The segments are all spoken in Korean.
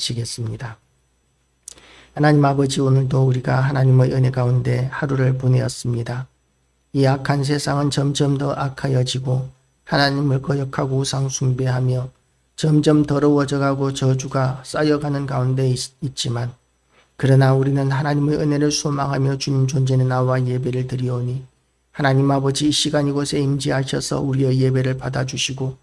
기도하시겠습니다. 하나님 아버지 오늘도 우리가 하나님의 은혜 가운데 하루를 보내었습니다. 이 악한 세상은 점점 더 악하여지고 하나님을 거역하고 우상 숭배하며 점점 더러워져가고 저주가 쌓여가는 가운데 있, 있지만 그러나 우리는 하나님의 은혜를 소망하며 주님 존재는 나와 예배를 드리오니 하나님 아버지 이 시간 이곳에 임재하셔서 우리의 예배를 받아주시고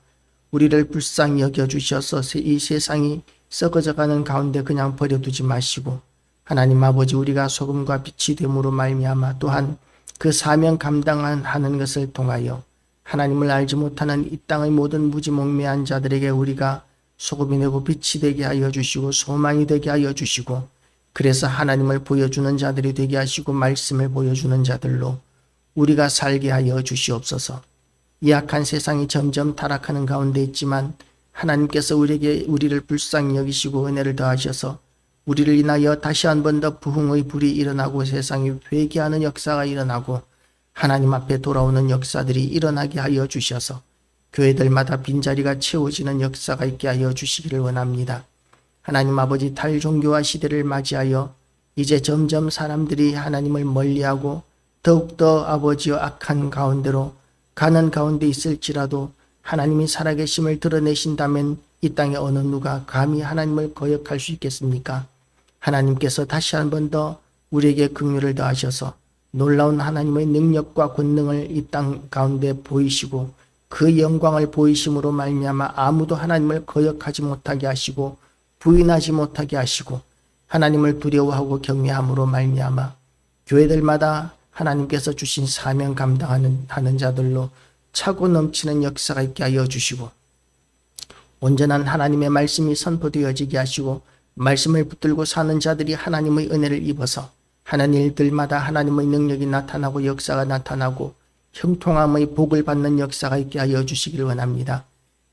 우리를 불쌍히 여겨주셔서 이 세상이 썩어져 가는 가운데 그냥 버려두지 마시고 하나님 아버지 우리가 소금과 빛이 됨으로 말미암아 또한 그 사명 감당하는 것을 통하여 하나님을 알지 못하는 이 땅의 모든 무지몽매한 자들에게 우리가 소금이 되고 빛이 되게 하여 주시고 소망이 되게 하여 주시고 그래서 하나님을 보여주는 자들이 되게 하시고 말씀을 보여주는 자들로 우리가 살게 하여 주시옵소서. 이 악한 세상이 점점 타락하는 가운데 있지만 하나님께서 우리에게 우리를 불쌍히 여기시고 은혜를 더하셔서 우리를 인하여 다시 한 번 더 부흥의 불이 일어나고 세상이 회개하는 역사가 일어나고 하나님 앞에 돌아오는 역사들이 일어나게 하여 주셔서 교회들마다 빈자리가 채워지는 역사가 있게 하여 주시기를 원합니다. 하나님 아버지 탈종교화 시대를 맞이하여 이제 점점 사람들이 하나님을 멀리하고 더욱더 아버지와 악한 가운데로 가는 가운데 있을지라도 하나님이 살아계심을 드러내신다면 이 땅에 어느 누가 감히 하나님을 거역할 수 있겠습니까? 하나님께서 다시 한 번 더 우리에게 긍휼을 더하셔서 놀라운 하나님의 능력과 권능을 이 땅 가운데 보이시고 그 영광을 보이심으로 말미암아 아무도 하나님을 거역하지 못하게 하시고 부인하지 못하게 하시고 하나님을 두려워하고 경외함으로 말미암아 교회들마다 하나님께서 주신 사명 감당하는 하는 자들로 차고 넘치는 역사가 있게 하여 주시고 온전한 하나님의 말씀이 선포되어지게 하시고 말씀을 붙들고 사는 자들이 하나님의 은혜를 입어서 하는 일들마다 하나님의 능력이 나타나고 역사가 나타나고 형통함의 복을 받는 역사가 있게 하여 주시기를 원합니다.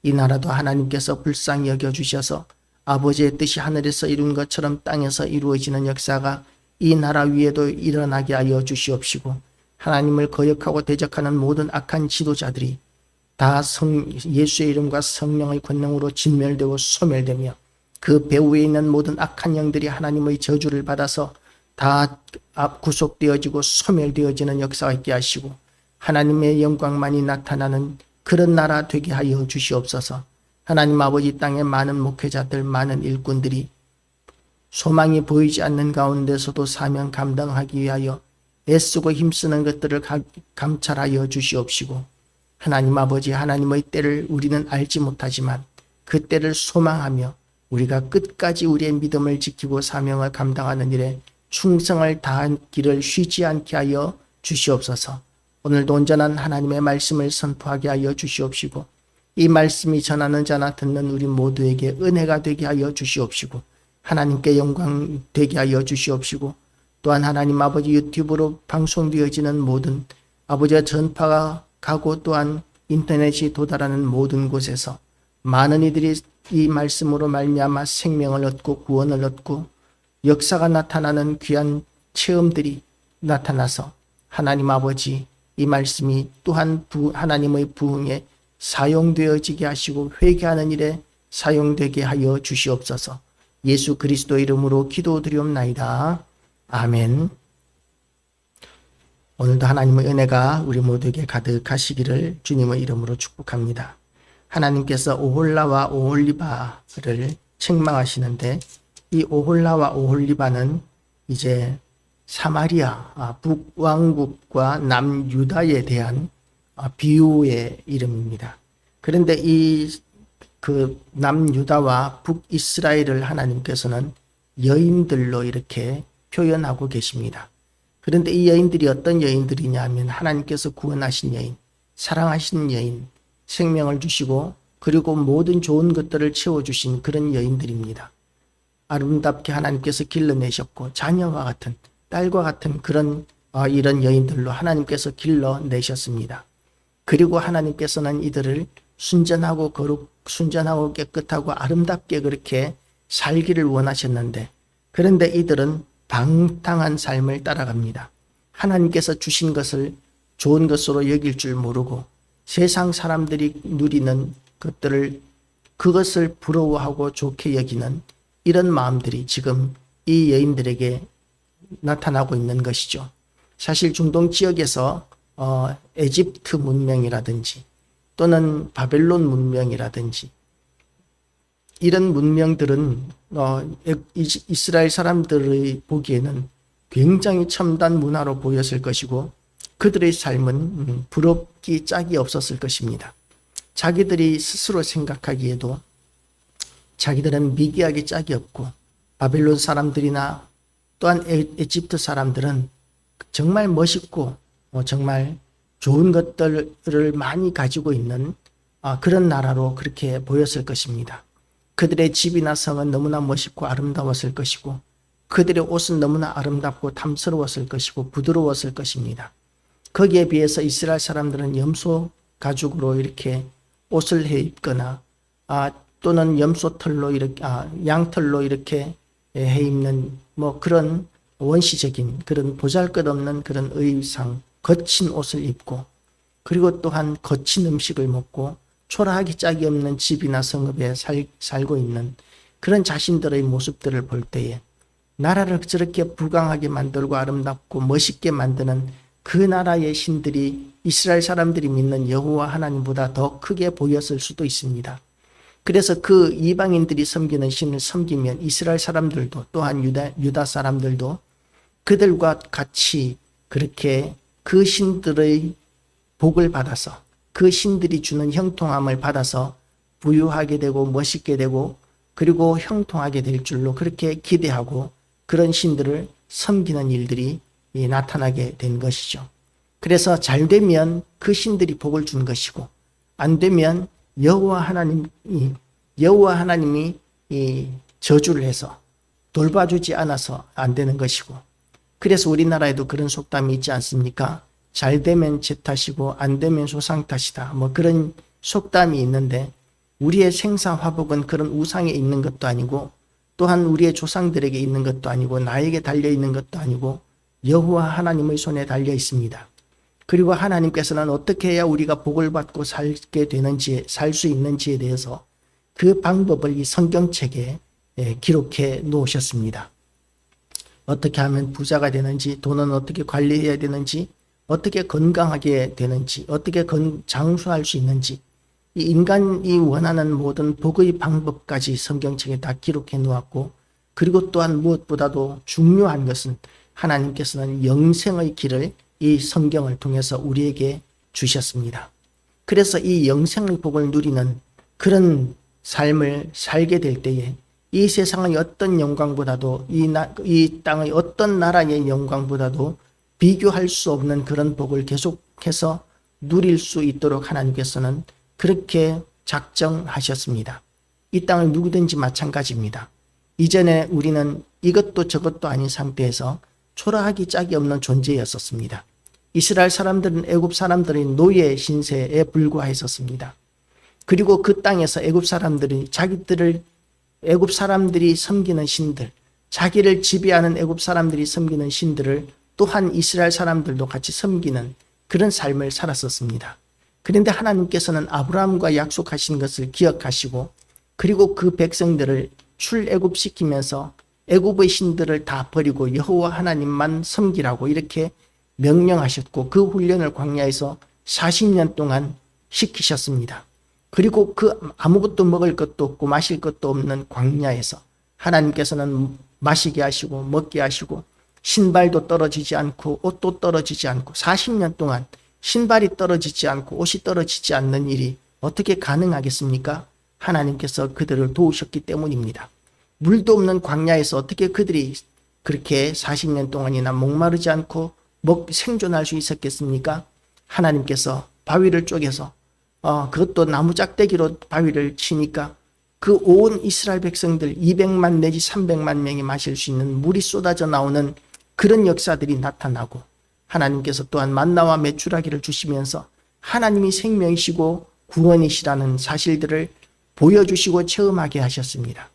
이 나라도 하나님께서 불쌍히 여겨 주셔서 아버지의 뜻이 하늘에서 이룬 것처럼 땅에서 이루어지는 역사가 이 나라 위에도 일어나게 하여 주시옵시고 하나님을 거역하고 대적하는 모든 악한 지도자들이 다 성, 예수의 이름과 성령의 권능으로 진멸되고 소멸되며 그 배후에 있는 모든 악한 영들이 하나님의 저주를 받아서 다 구속되어지고 소멸되어지는 역사가 있게 하시고 하나님의 영광만이 나타나는 그런 나라 되게 하여 주시옵소서. 하나님 아버지 땅에 많은 목회자들, 많은 일꾼들이 소망이 보이지 않는 가운데서도 사명 감당하기 위하여 애쓰고 힘쓰는 것들을 감찰하여 주시옵시고 하나님 아버지 하나님의 때를 우리는 알지 못하지만 그 때를 소망하며 우리가 끝까지 우리의 믿음을 지키고 사명을 감당하는 일에 충성을 다한 길을 쉬지 않게 하여 주시옵소서. 오늘도 온전한 하나님의 말씀을 선포하게 하여 주시옵시고 이 말씀이 전하는 자나 듣는 우리 모두에게 은혜가 되게 하여 주시옵시고 하나님께 영광 되게 하여 주시옵시고 또한 하나님 아버지 유튜브로 방송되어지는 모든 아버지의 전파가 가고 또한 인터넷이 도달하는 모든 곳에서 많은 이들이 이 말씀으로 말미암아 생명을 얻고 구원을 얻고 역사가 나타나는 귀한 체험들이 나타나서 하나님 아버지 이 말씀이 또한 부, 하나님의 부흥에 사용되어지게 하시고 회개하는 일에 사용되게 하여 주시옵소서. 예수 그리스도 이름으로 기도드리옵나이다. 아멘. 오늘도 하나님의 은혜가 우리 모두에게 가득하시기를 주님의 이름으로 축복합니다. 하나님께서 오홀라와 오홀리바를 책망하시는데 이 오홀라와 오홀리바는 이제 사마리아 아, 북왕국과 남유다에 대한 아, 비유의 이름입니다. 그런데 이 그 남유다와 북이스라엘을 하나님께서는 여인들로 이렇게 표현하고 계십니다. 그런데 이 여인들이 어떤 여인들이냐 하면 하나님께서 구원하신 여인, 사랑하신 여인, 생명을 주시고 그리고 모든 좋은 것들을 채워주신 그런 여인들입니다. 아름답게 하나님께서 길러내셨고 자녀와 같은 딸과 같은 그런 어, 이런 여인들로 하나님께서 길러내셨습니다. 그리고 하나님께서는 이들을 순전하고 거룩, 순전하고 깨끗하고 아름답게 그렇게 살기를 원하셨는데 그런데 이들은 방탕한 삶을 따라갑니다. 하나님께서 주신 것을 좋은 것으로 여길 줄 모르고 세상 사람들이 누리는 것들을 그것을 부러워하고 좋게 여기는 이런 마음들이 지금 이 여인들에게 나타나고 있는 것이죠. 사실 중동 지역에서 어, 에집트 문명이라든지 또는 바벨론 문명이라든지 이런 문명들은 어, 이스라엘 사람들의 보기에는 굉장히 첨단 문화로 보였을 것이고 그들의 삶은 음, 부럽기 짝이 없었을 것입니다. 자기들이 스스로 생각하기에도 자기들은 미개하기 짝이 없고 바벨론 사람들이나 또한 에, 에집트 사람들은 정말 멋있고 어, 정말 좋은 것들을 많이 가지고 있는 아, 그런 나라로 그렇게 보였을 것입니다. 그들의 집이나 성은 너무나 멋있고 아름다웠을 것이고 그들의 옷은 너무나 아름답고 탐스러웠을 것이고 부드러웠을 것입니다. 거기에 비해서 이스라엘 사람들은 염소 가죽으로 이렇게 옷을 해 입거나 아, 또는 염소 털로 이렇게 아, 양털로 이렇게 해 입는 뭐 그런 원시적인 그런 보잘것없는 그런 의상 거친 옷을 입고 그리고 또한 거친 음식을 먹고 초라하기 짝이 없는 집이나 성읍에 살, 살고 있는 그런 자신들의 모습들을 볼 때에 나라를 저렇게 부강하게 만들고 아름답고 멋있게 만드는 그 나라의 신들이 이스라엘 사람들이 믿는 여호와 하나님보다 더 크게 보였을 수도 있습니다. 그래서 그 이방인들이 섬기는 신을 섬기면 이스라엘 사람들도 또한 유다, 유다 사람들도 그들과 같이 그렇게 그 신들의 복을 받아서 그 신들이 주는 형통함을 받아서 부유하게 되고 멋있게 되고 그리고 형통하게 될 줄로 그렇게 기대하고 그런 신들을 섬기는 일들이 이 나타나게 된 것이죠. 그래서 잘 되면 그 신들이 복을 준 것이고 안 되면 여호와 하나님이 여호와 하나님이 이 저주를 해서 돌봐주지 않아서 안 되는 것이고 그래서 우리나라에도 그런 속담이 있지 않습니까? 잘 되면 제 탓이고 안 되면 소상 탓이다. 뭐 그런 속담이 있는데 우리의 생사 화복은 그런 우상에 있는 것도 아니고 또한 우리의 조상들에게 있는 것도 아니고 나에게 달려 있는 것도 아니고 여호와 하나님의 손에 달려 있습니다. 그리고 하나님께서는 어떻게 해야 우리가 복을 받고 살게 되는지 살 수 있는지에 대해서 그 방법을 이 성경책에 예, 기록해 놓으셨습니다. 어떻게 하면 부자가 되는지, 돈은 어떻게 관리해야 되는지, 어떻게 건강하게 되는지, 어떻게 건, 장수할 수 있는지, 이 인간이 원하는 모든 복의 방법까지 성경책에 다 기록해 놓았고, 그리고 또한 무엇보다도 중요한 것은 하나님께서는 영생의 길을 이 성경을 통해서 우리에게 주셨습니다. 그래서 이 영생의 복을 누리는 그런 삶을 살게 될 때에 이 세상의 어떤 영광보다도 이, 나, 이 땅의 어떤 나라의 영광보다도 비교할 수 없는 그런 복을 계속해서 누릴 수 있도록 하나님께서는 그렇게 작정하셨습니다. 이 땅을 누구든지 마찬가지입니다. 이전에 우리는 이것도 저것도 아닌 상태에서 초라하기 짝이 없는 존재였었습니다. 이스라엘 사람들은 애굽 사람들의 노예 신세에 불과했었습니다. 그리고 그 땅에서 애굽 사람들이 자기들을 애굽 사람들이 섬기는 신들, 자기를 지배하는 애굽 사람들이 섬기는 신들을 또한 이스라엘 사람들도 같이 섬기는 그런 삶을 살았었습니다. 그런데 하나님께서는 아브라함과 약속하신 것을 기억하시고 그리고 그 백성들을 출애굽시키면서 애굽의 신들을 다 버리고 여호와 하나님만 섬기라고 이렇게 명령하셨고 그 훈련을 광야에서 40년 동안 시키셨습니다. 그리고 그 아무것도 먹을 것도 없고 마실 것도 없는 광야에서 하나님께서는 마시게 하시고 먹게 하시고 신발도 떨어지지 않고 옷도 떨어지지 않고 40년 동안 신발이 떨어지지 않고 옷이 떨어지지 않는 일이 어떻게 가능하겠습니까? 하나님께서 그들을 도우셨기 때문입니다. 물도 없는 광야에서 어떻게 그들이 그렇게 40년 동안이나 목마르지 않고 먹 생존할 수 있었겠습니까? 하나님께서 바위를 쪼개서 어, 그것도 나무 짝대기로 바위를 치니까 그 온 이스라엘 백성들 200만 내지 300만 명이 마실 수 있는 물이 쏟아져 나오는 그런 역사들이 나타나고 하나님께서 또한 만나와 메추라기를 주시면서 하나님이 생명이시고 구원이시라는 사실들을 보여주시고 체험하게 하셨습니다.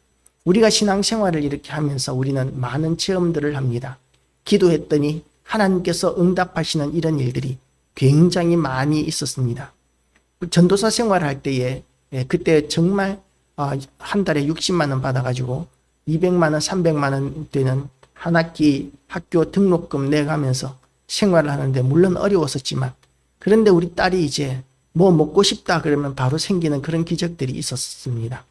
우리가 신앙생활을 이렇게 하면서 우리는 많은 체험들을 합니다. 기도했더니 하나님께서 응답하시는 이런 일들이 굉장히 많이 있었습니다. 전도사 생활할 때에 예, 그때 정말 아, 한 달에 60만 원 받아가지고 200만 원, 300만 원 되는 한 학기 학교 등록금 내가면서 생활을 하는데 물론 어려웠었지만 그런데 우리 딸이 이제 뭐 먹고 싶다 그러면 바로 생기는 그런 기적들이 있었습니다.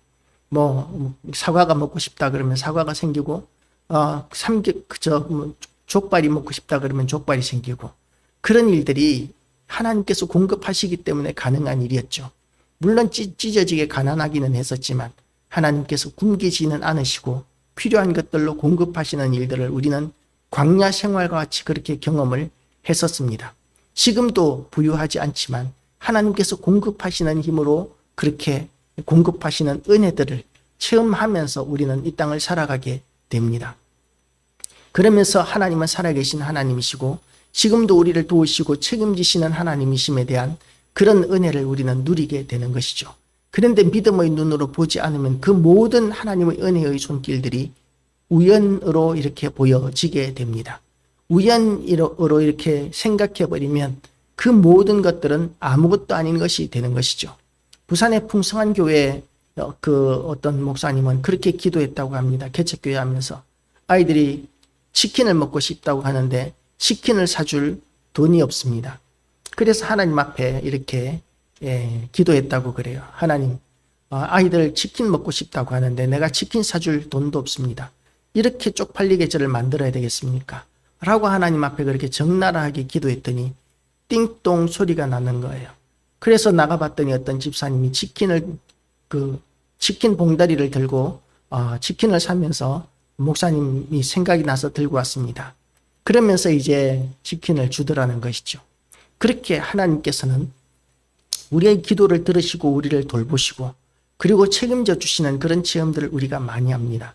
뭐 사과가 먹고 싶다 그러면 사과가 생기고 어 삼겹 그저 뭐 족발이 먹고 싶다 그러면 족발이 생기고 그런 일들이 하나님께서 공급하시기 때문에 가능한 일이었죠. 물론 찢, 찢어지게 가난하기는 했었지만 하나님께서 굶기지는 않으시고 필요한 것들로 공급하시는 일들을 우리는 광야 생활과 같이 그렇게 경험을 했었습니다. 지금도 부유하지 않지만 하나님께서 공급하시는 힘으로 그렇게 공급하시는 은혜들을 체험하면서 우리는 이 땅을 살아가게 됩니다. 그러면서 하나님은 살아계신 하나님이시고 지금도 우리를 도우시고 책임지시는 하나님이심에 대한 그런 은혜를 우리는 누리게 되는 것이죠. 그런데 믿음의 눈으로 보지 않으면 그 모든 하나님의 은혜의 손길들이 우연으로 이렇게 보여지게 됩니다. 우연으로 이렇게 생각해 버리면 그 모든 것들은 아무것도 아닌 것이 되는 것이죠. 부산의 풍성한 교회 그 어떤 목사님은 그렇게 기도했다고 합니다. 개척교회 하면서 아이들이 치킨을 먹고 싶다고 하는데 치킨을 사줄 돈이 없습니다. 그래서 하나님 앞에 이렇게 예, 기도했다고 그래요. 하나님, 어, 아이들 치킨 먹고 싶다고 하는데 내가 치킨 사줄 돈도 없습니다. 이렇게 쪽팔리게 저를 만들어야 되겠습니까? 라고 하나님 앞에 그렇게 적나라하게 기도했더니 띵동 소리가 나는 거예요. 그래서 나가봤더니 어떤 집사님이 치킨을 그 치킨 봉다리를 들고 어, 치킨을 사면서 목사님이 생각이 나서 들고 왔습니다. 그러면서 이제 치킨을 주더라는 것이죠. 그렇게 하나님께서는 우리의 기도를 들으시고 우리를 돌보시고 그리고 책임져 주시는 그런 체험들을 우리가 많이 합니다.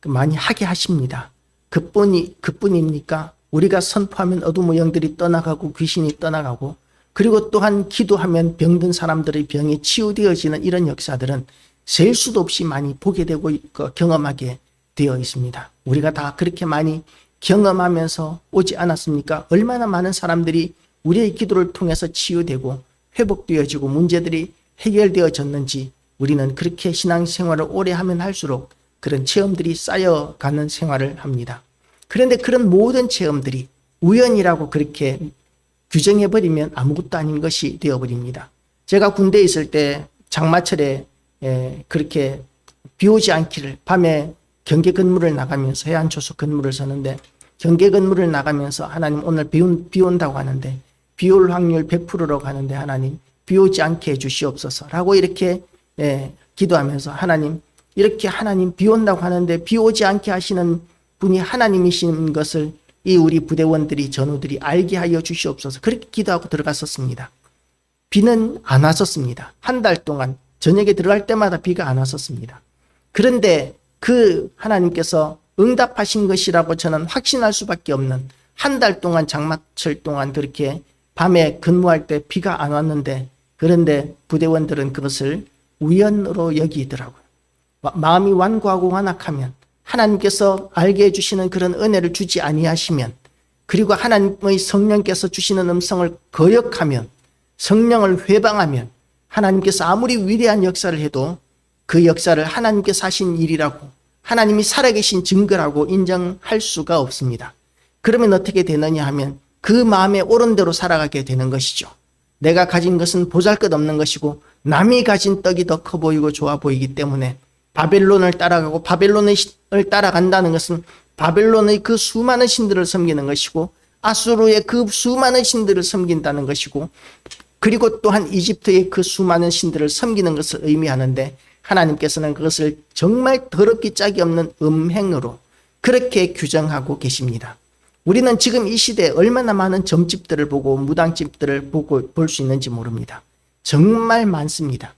그 많이 하게 하십니다. 그뿐이 그뿐입니까? 우리가 선포하면 어둠의 영들이 떠나가고 귀신이 떠나가고 그리고 또한 기도하면 병든 사람들의 병이 치유되어지는 이런 역사들은 셀 수도 없이 많이 보게 되고 경험하게 되어 있습니다. 우리가 다 그렇게 많이 경험하면서 오지 않았습니까? 얼마나 많은 사람들이 우리의 기도를 통해서 치유되고 회복되어지고 문제들이 해결되어졌는지 우리는 그렇게 신앙생활을 오래 하면 할수록 그런 체험들이 쌓여가는 생활을 합니다. 그런데 그런 모든 체험들이 우연이라고 그렇게 규정해버리면 아무것도 아닌 것이 되어버립니다. 제가 군대에 있을 때 장마철에 그렇게 비 오지 않기를 밤에 경계 근무를 나가면서 해안 초소 근무를 서는데 경계 근무를 나가면서 하나님 오늘 비 온다고 하는데 비올 확률 100%라고 하는데 하나님 비 오지 않게 해주시옵소서 라고 이렇게 예, 기도하면서 하나님 이렇게 하나님 비 온다고 하는데 비 오지 않게 하시는 분이 하나님이신 것을 이 우리 부대원들이 전우들이 알게 하여 주시옵소서 그렇게 기도하고 들어갔었습니다. 비는 안 왔었습니다. 한 달 동안 저녁에 들어갈 때마다 비가 안 왔었습니다. 그런데 그 하나님께서 응답하신 것이라고 저는 확신할 수밖에 없는 한 달 동안 장마철 동안 그렇게 밤에 근무할 때 비가 안 왔는데 그런데 부대원들은 그것을 우연으로 여기더라고요. 마음이 완고하고 완악하면 하나님께서 알게 해주시는 그런 은혜를 주지 아니하시면 그리고 하나님의 성령께서 주시는 음성을 거역하면 성령을 회방하면 하나님께서 아무리 위대한 역사를 해도 그 역사를 하나님께서 하신 일이라고 하나님이 살아계신 증거라고 인정할 수가 없습니다. 그러면 어떻게 되느냐 하면 그 마음에 옳은 대로 살아가게 되는 것이죠. 내가 가진 것은 보잘 것 없는 것이고 남이 가진 떡이 더 커 보이고 좋아 보이기 때문에 바벨론을 따라가고 바벨론을 따라간다는 것은 바벨론의 그 수많은 신들을 섬기는 것이고 아수르의 그 수많은 신들을 섬긴다는 것이고 그리고 또한 이집트의 그 수많은 신들을 섬기는 것을 의미하는데 하나님께서는 그것을 정말 더럽기 짝이 없는 음행으로 그렇게 규정하고 계십니다. 우리는 지금 이 시대에 얼마나 많은 점집들을 보고 무당집들을 보고 볼 수 있는지 모릅니다. 정말 많습니다.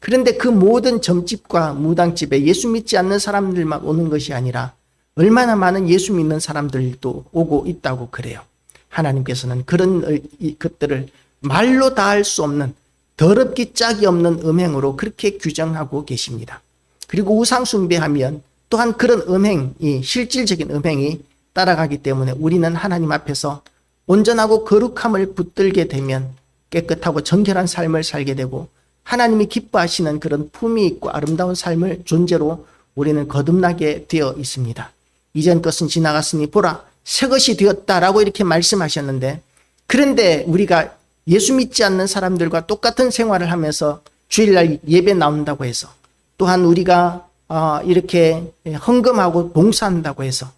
그런데 그 모든 점집과 무당집에 예수 믿지 않는 사람들만 오는 것이 아니라 얼마나 많은 예수 믿는 사람들도 오고 있다고 그래요. 하나님께서는 그런 것들을 말로 다 할 수 없는 더럽기 짝이 없는 음행으로 그렇게 규정하고 계십니다. 그리고 우상숭배하면 또한 그런 음행이 실질적인 음행이 따라가기 때문에 우리는 하나님 앞에서 온전하고 거룩함을 붙들게 되면 깨끗하고 정결한 삶을 살게 되고 하나님이 기뻐하시는 그런 품이 있고 아름다운 삶을 존재로 우리는 거듭나게 되어 있습니다. 이전 것은 지나갔으니 보라 새 것이 되었다라고 이렇게 말씀하셨는데 그런데 우리가 예수 믿지 않는 사람들과 똑같은 생활을 하면서 주일날 예배 나온다고 해서 또한 우리가 어, 이렇게 헌금하고 봉사한다고 해서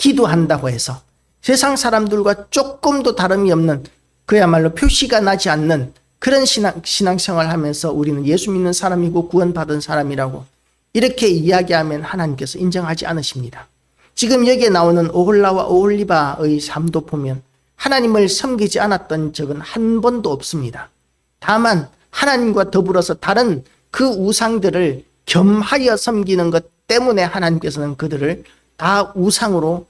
기도한다고 해서 세상 사람들과 조금도 다름이 없는 그야말로 표시가 나지 않는 그런 신앙, 신앙생활 하면서 우리는 예수 믿는 사람이고 구원받은 사람이라고 이렇게 이야기하면 하나님께서 인정하지 않으십니다. 지금 여기에 나오는 오홀라와 오홀리바의 삶도 보면 하나님을 섬기지 않았던 적은 한 번도 없습니다. 다만 하나님과 더불어서 다른 그 우상들을 겸하여 섬기는 것 때문에 하나님께서는 그들을 다 우상으로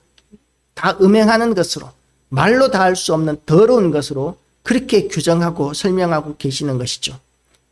다 음행하는 것으로 말로 다 할 수 없는 더러운 것으로 그렇게 규정하고 설명하고 계시는 것이죠.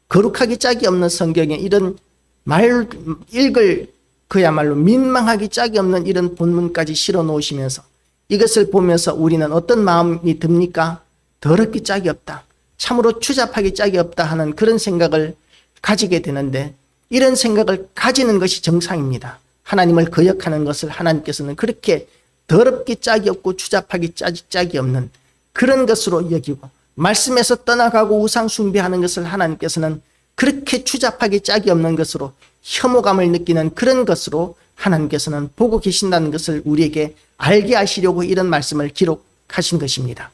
거룩하기 짝이 없는 성경에 이런 말 읽을 그야말로 민망하기 짝이 없는 이런 본문까지 실어 놓으시면서 이것을 보면서 우리는 어떤 마음이 듭니까? 더럽기 짝이 없다. 참으로 추잡하기 짝이 없다 하는 그런 생각을 가지게 되는데 이런 생각을 가지는 것이 정상입니다. 하나님을 거역하는 것을 하나님께서는 그렇게 더럽기 짝이 없고 추잡하기 짝이, 없는 그런 것으로 여기고 말씀에서 떠나가고 우상 숭배하는 것을 하나님께서는 그렇게 추잡하기 짝이 없는 것으로 혐오감을 느끼는 그런 것으로 하나님께서는 보고 계신다는 것을 우리에게 알게 하시려고 이런 말씀을 기록하신 것입니다.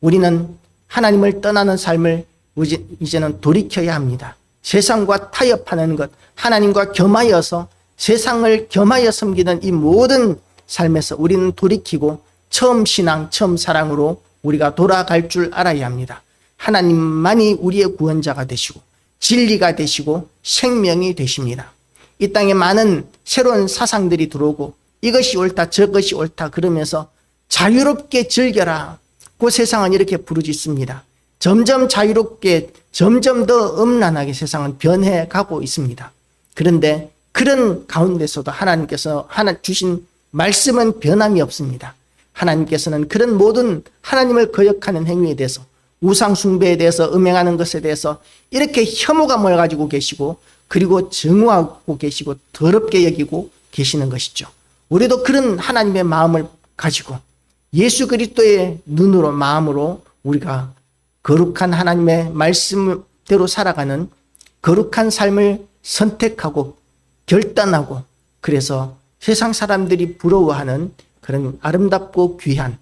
우리는 하나님을 떠나는 삶을 이제- 이제는 돌이켜야 합니다. 세상과 타협하는 것, 하나님과 겸하여서 세상을 겸하여 섬기는 이 모든 삶에서 우리는 돌이키고 처음 신앙, 처음 사랑으로 우리가 돌아갈 줄 알아야 합니다. 하나님만이 우리의 구원자가 되시고 진리가 되시고 생명이 되십니다. 이 땅에 많은 새로운 사상들이 들어오고 이것이 옳다 저것이 옳다 그러면서 자유롭게 즐겨라. 그 세상은 이렇게 부르짖습니다. 점점 자유롭게 점점 더 음란하게 세상은 변해 가고 있습니다. 그런데 그런 가운데서도 하나님께서 하나 주신 말씀은 변함이 없습니다. 하나님께서는 그런 모든 하나님을 거역하는 행위에 대해서 우상 숭배에 대해서 음행하는 것에 대해서 이렇게 혐오감을 가지고 계시고 그리고 증오하고 계시고 더럽게 여기고 계시는 것이죠. 우리도 그런 하나님의 마음을 가지고 예수 그리스도의 눈으로 마음으로 우리가 거룩한 하나님의 말씀대로 살아가는 거룩한 삶을 선택하고 결단하고 그래서 세상 사람들이 부러워하는 그런 아름답고 귀한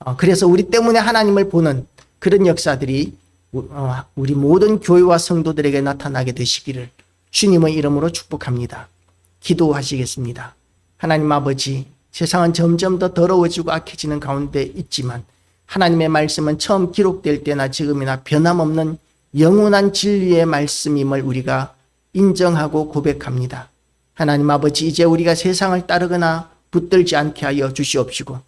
어, 그래서 우리 때문에 하나님을 보는 그런 역사들이 우- 어, 우리 모든 교회와 성도들에게 나타나게 되시기를 주님의 이름으로 축복합니다. 기도하시겠습니다. 하나님 아버지, 세상은 점점 더 더러워지고 악해지는 가운데 있지만 하나님의 말씀은 처음 기록될 때나 지금이나 변함없는 영원한 진리의 말씀임을 우리가 인정하고 고백합니다. 하나님 아버지, 이제 우리가 세상을 따르거나 붙들지 않게 하여 주시옵시고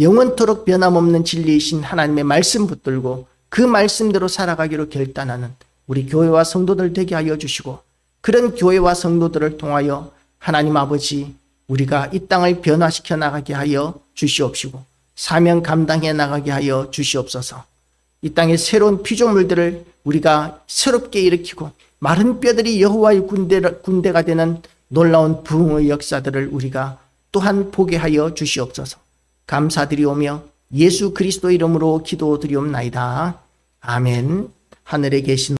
영원토록 변함없는 진리이신 하나님의 말씀 붙들고 그 말씀대로 살아가기로 결단하는 우리 교회와 성도들 되게 하여 주시고 그런 교회와 성도들을 통하여 하나님 아버지 우리가 이 땅을 변화시켜 나가게 하여 주시옵시고 사명 감당해 나가게 하여 주시옵소서. 이 땅의 새로운 피조물들을 우리가 새롭게 일으키고 마른 뼈들이 여호와의 군대, 군대가 되는 놀라운 부흥의 역사들을 우리가 또한 보게 하여 주시옵소서. 감사드리오며 예수 그리스도 이름으로 기도드리옵나이다. 아멘. 하늘에 계신